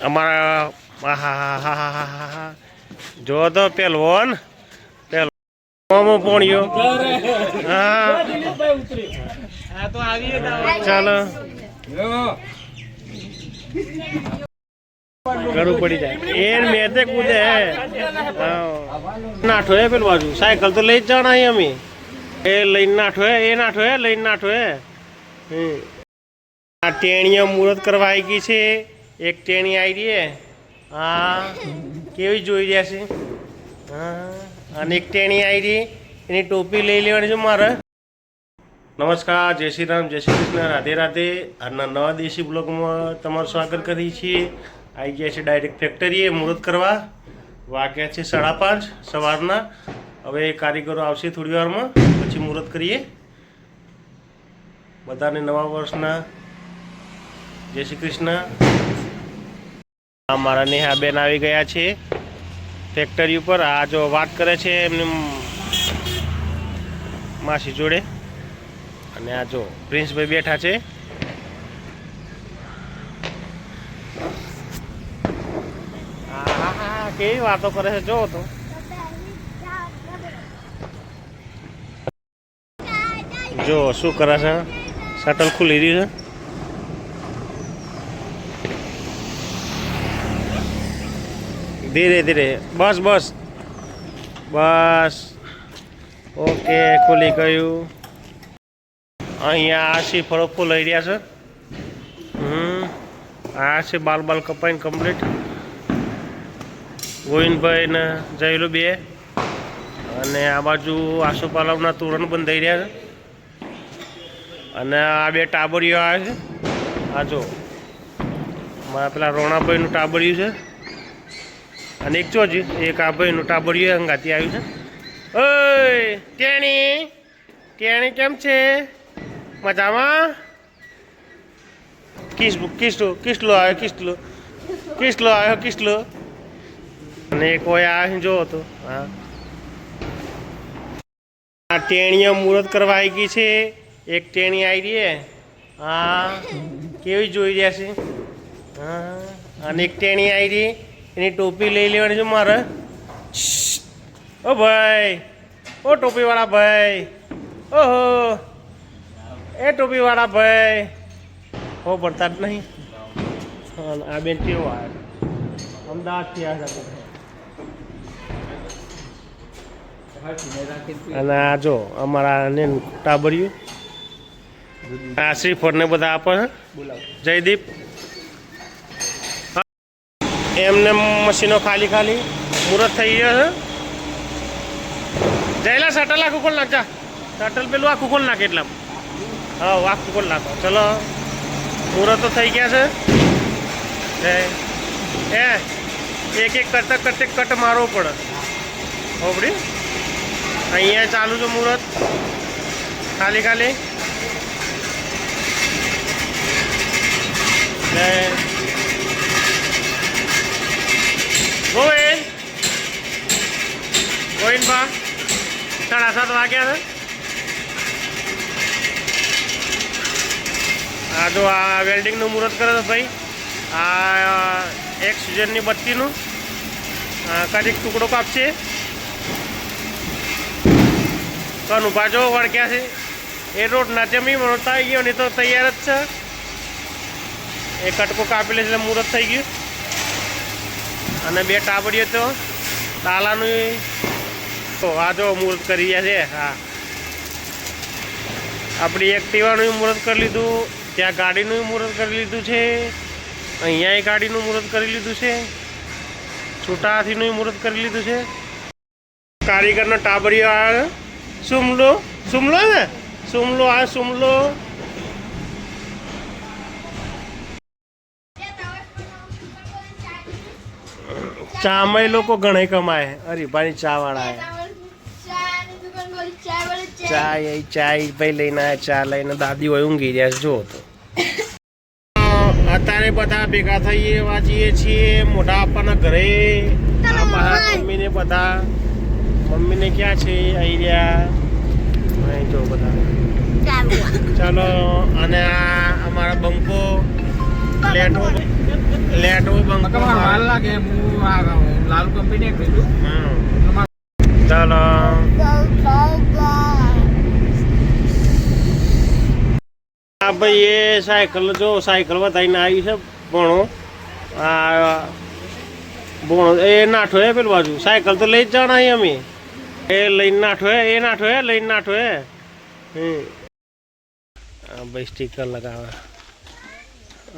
અમારા જો તો પેલ મોમો હા. ચાલો. ઘણું પડી જાય. એ મેં તે કૂદે. નાઠો એ પેલું બાજુ સાયકલ તો લઈ જ જવાના અમે. એ લઈને નાઠો એ નાઠો હે, લઈને નાઠો હમ. આ ટેણીઓ મુહૂર્ત કરવા આવી ગઈ છે. એક ટેણી આવી રહી હા. કેવી જોઈ રહ્યા છે? હા, અને એક ટેણી આવી રહી. એની ટોપી લઈ લેવાની છે મારે. નમસ્કાર, જય શ્રી રામ, જય શ્રી કૃષ્ણ, રાધે રાધે. આજના નવા દેશી બ્લોગમાં તમારું સ્વાગત કરીએ છીએ. આવી ગયા છે ડાયરેક્ટ ફેક્ટરીએ મુહૂર્ત કરવા. વાગ્યા છે સાડા પાંચ સવારના. હવે કારીગરો આવશે થોડી વારમાં. મુહૂર્ત કરીએ. બધાને નવા વર્ષના જય શ્રી કૃષ્ણ. મારા નેહાબેન આવી ગયા છે ફેક્ટરી ઉપર. આ જો વાત કરે છે એમની માસી જોડે. અને આ જો પ્રિન્સભાઈ બેઠા છે. કેવી વાતો કરે છે? જો તો. જો શું કરે છે? શટલ ખુલી રહ્યું છે. ધીરે ધીરે. બસ બસ. બસ. ઓકે ખુલી ગયું. અહીંયા આ શ્રીફળો ફૂલાઈ રહ્યા છે. હમ. આ છે બાલ બાલ કપાઈને કમ્પ્લીટ ગોવિંદભાઈ ને જયેલું બે અને આ બાજુ આસોપાલવના તોરણ બંધાઈ રહ્યા છે. અને આ બે ટાબરીઓ આવે છે. આ જો, મારા પેલા રોણાભાઈનું ટાબરિયું છે. અને એક ચોજ એક આ ભાઈનું ટાબરિયું અંગાથી આવ્યું છે. ઓય, ટેણી ટેણી કેમ છે? મજામાં? કિસ, કિસલો કિસ્ટલો આવ્યો, કિસલો. કિસ્ટલો આવ્યો, કિસલો. અને એક હોય આ જો તો. હા. આ ટેણીઓ મુહૂર્ત કરવા આવી ગઈ છે. એક ટેણી આવી રહી હે, કેવી જોઈ રહ્યા છે? હા, અને એક ટેણી આવી રહી. એની ટોપી લઈ લેવાની છે મારે. ઓ ભાઈ, ઓ ટોપીવાળા ભાઈ, ઓહો, એ ટોપીવાળા ભાઈ. હો ભરતા જ નહીં. આ બેન કેવો આવે? અમદાવાદથી આવ્યા અને આ જો, અમારા ટાબરિયું. આ શ્રીફળ ને બધા આપે જયદીપ. એમને મશીનો ખાલી ખાલી મુહૂર્ત થઈ ગયો છે જયલા, શટલ આખું ખોલ નાખજા. શટલ પેલું આખું ખોલ નાખે એટલા હા આખું ખોલ નાખો. ચલો. મુહૂર્ત તો થઈ ગયા છે. એ, એક એક કરતા કરતે કટ મારવો પડે. હોબડી. અહીંયા ચાલુ છે મુહૂર્ત ખાલી ખાલી. જય ગોવિંદ ગોવિંદ બા સાડા સાત વાગ્યા છે. આ જો આ વેલ્ડિંગનું મુહૂર્ત કરે છે ભાઈ. આ એક સિઝનની બત્તીનું. કદીક ટુકડો કાપશે. કન ઊભા જો વળગ્યા છે. એ રોડ નાચેમી મળતા ગયો ને તો તૈયાર જ છે. એ કટકો કાપી લે એટલે મુહૂર્ત થઈ ગયું. અને બે ટાબડીઓ તો તાલાનું તો આ જો મુહૂર્ત કરી રહ્યા છે, હા. આપણી એક્ટિવાનું મુહૂર્ત કરી લીધું, ત્યાં ગાડીનું મુહૂર્ત કરી લીધું છે અહીંયા ગાડીનું મુહૂર્ત કરી લીધું છે છૂટા હાથીનું મુહૂર્ત કરી લીધું છે. કારીગરનો ટાબરીઓ આવે. સુમલો સુમલો ને? સુમલો આ સુમલો. ચામાં લોકો ઘણા કમાય. હરીભાઈ ચા વાળા ચા એ ચા ભાઈ લઈને ચા લઈને દાદી હોય ઊંઘી રહ્યા છે જો તો. અત્યારે બધા ભેગા થઈએ વાંચીએ છીએ મોટા આપવાના ઘરે. આ મારા મમ્મીને બધા. મમ્મીને ક્યાં છે? આવી રહ્યા. અહીં જો બધા. ચાલો. અને આ અમારા બંકો. લેટો લેટો લાગે હું લાલ કંપની. ચાલો. આ ભાઈ એ સાયકલ જો સાયકલ વધારીને આવી છે ભણો. આ ભણો એ નાઠો હે પેલું બાજુ. સાયકલ તો લઈ જ જવાના અમે. એ લઈને નાઠો હે એ નાઠો હે લઈને નાઠો હે. આ ભાઈ સ્ટીકર લગાવે.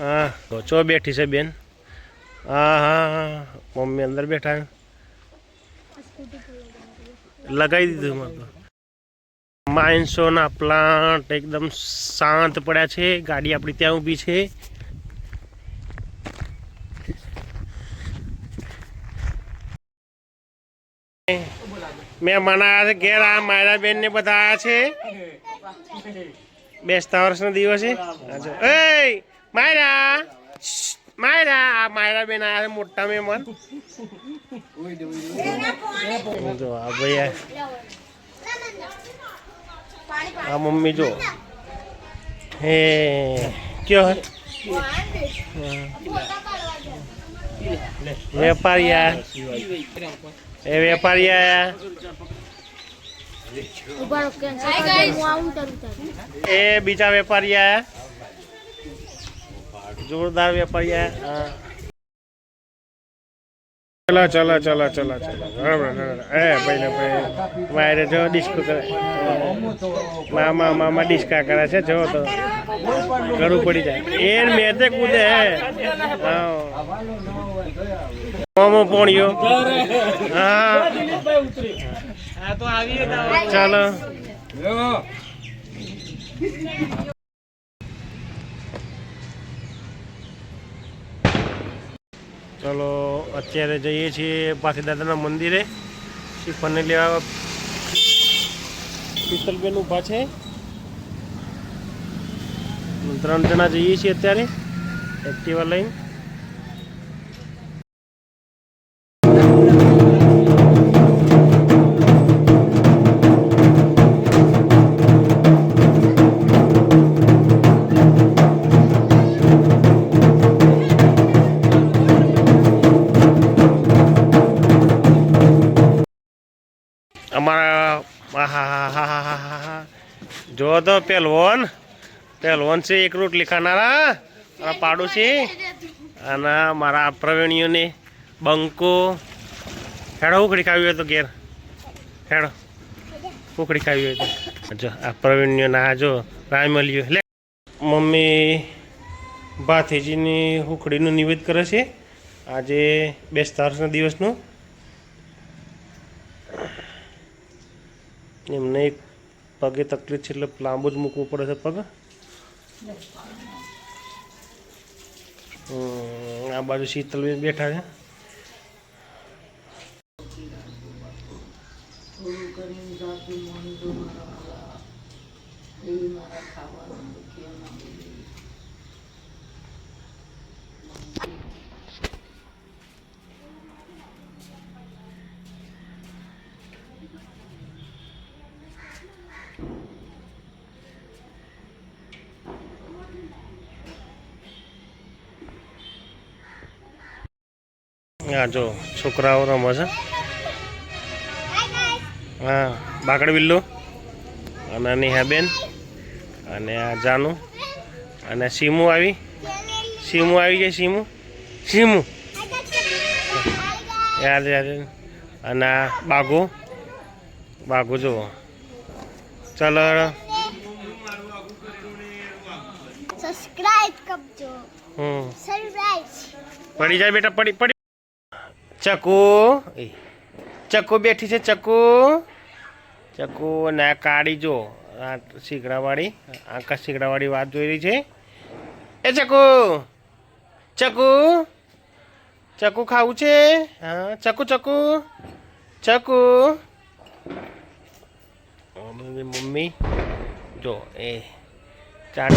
હા. તો ચો બેઠી છે બેન. હા હા મમ્મી અંદર બેઠા લગાવી દીધું મેં તો. માઇન્સોના પ્લાન્ટ એકદમ શાંત પડ્યા છે. ગાડી આપણી ત્યાં ઊભી છે. મેં મનાયા છે ઘેર. આ મારા બેન ને બધા આયા છે. બેસતા વર્ષનો દિવસે એ, માયરા! માયરા આ માયરા બેન આવ્યા મોટા મહેમાન. જો આ ભાઈ આ મમ્મી જો. હે કયો? વેપારી આયા એ વેપારી આયા એ બીજા વેપારી આયા જોરદાર વેપારી ચલો ચલો ચલો ચલો ચલો. એ ભાઈ ભાઈ. મારે જો ડિસ્કો કરે. મામા મામા ડિસ્કા કરે છે જો તો. ઘરું પડી જાય. એ મેં તે કૂદે હે. મોમો પોણ્યો. હા. આ ચાલો. ચલો, અત્યારે જઈએ છીએ પાછી દાદાના મંદિરે. શ્રીફળને લેવા શીતલબેન ઊભા છે. ત્રણ જણા જઈએ છીએ અત્યારે. એક્ટિવા લઈને. પહેલવાન. પહેલવાન છે, એક રોટલી ખાનારા. મારા પાડોશી. અને મારા પ્રવીણીઓને બંકો. હેડો ઉખડી ખાવી હોય તો ઘેર. હેડો ઉખડી ખાવી હોય તો. જો, આ પ્રવીણીઓ આ જો રાયમલીઓ. લે. મમ્મી ભાથીજીની ઉખડીનું નિવેદ કરે છે. આજે બેસતા વર્ષના દિવસનું. એમને એક પગે તકલીફ છે એટલે લાંબુ જ મૂકવું પડે છે પગ? આ બાજુ શીતલબેન બેઠા છે. થોડું કરીને જાતું મોની મારા મારા ખાવાનું. હા જો છોકરાઓ રમે છે. હા બાકડ બિલ્લો અને નેહાબેન અને આ જાનુ અને સીમુ આવી. સીમુ આવી જાય સીમુ. સીમુ. યાદ યાદ અને આ બાઘુ બાઘુ જુઓ. ચાલો સબસ્ક્રાઇબ કરજો. હમ. સરપ્રાઈઝ પડી જાય બેટા પડી પડી. ચકુ. ચકુ બેઠી છે, ચકુ. ચકુ અને કાળી જો, આ શીગડાવાળી આકાશ શીગડાવાળી વાત જોઈ રહી છે. એ ચકુ. ચકુ. ચકુ ખાવું છે? હા, ચકુ ચકુ. ચકુ. મમ્મી. જો, એ ચાર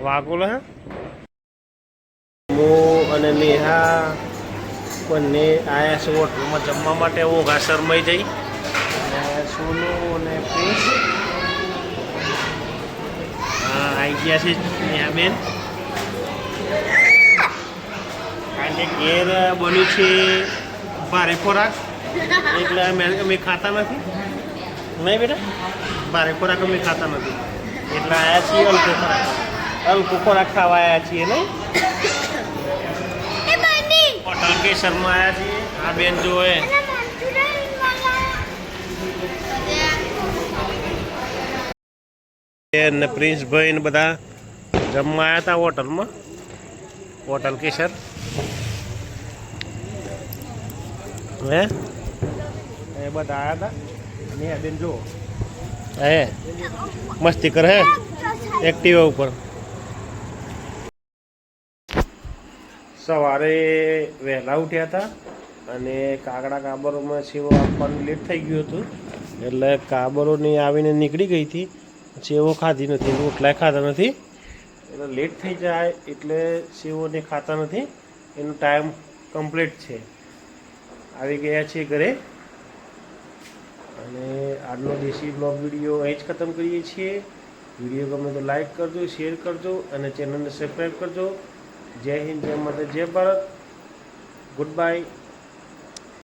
વાગુલ, હા. હું અને નેહા બંને આયા છે હોટલમાં જમવા માટે ઓઘા શરમાઈ જઈ. અને સોનુ અને પ્રિન્સ ગયા છે ત્યાં બેન. આજે ઘેર બન્યું છે ભારે ખોરાક. એટલે અમે ખાતા નથી. નહીં બેટા? ભારે ખોરાક અમે ખાતા નથી. એટલે આવ્યા છીએ અલ્પો ખોરાક. અલ્પો ખોરાક ખાવા આવ્યા છીએ, નહીં? કેસરમાં આવ્યા છીએ. આ બેન જોએ. ને પ્રિન્સભાઈ ને બધા જમવા આવ્યા હતા હોટલમાં. હોટલ કેસર હે? એ બધા આવ્યા હતા મેં બેન જુઓ. હે? મસ્તી કરે હે? એક્ટિવા ઉપર. સવારે વહેલા ઉઠ્યા હતા અને કાગડા કાબરોમાં સેવો આપવાનું લેટ થઈ ગયું હતું. એટલે કાબરોની આવીને નીકળી ગઈ હતી. સેવો ખાધી નથી, રોટલા ખાતા નથી. એટલે લેટ થઈ જાય એટલે સેવોને ખાતા નથી. એનો ટાઈમ કમ્પ્લીટ છે. આવી ગયા છે ઘરે. અને આજનો દેશી બ્લોગ વીડિયો અહીં જ ખતમ કરીએ છીએ. વીડિયો ગમે તો લાઈક કરજો શેર કરજો અને ચેનલને સબસ્ક્રાઈબ કરજો. જય હિન્દ જય માતા જય ભારત. Good bye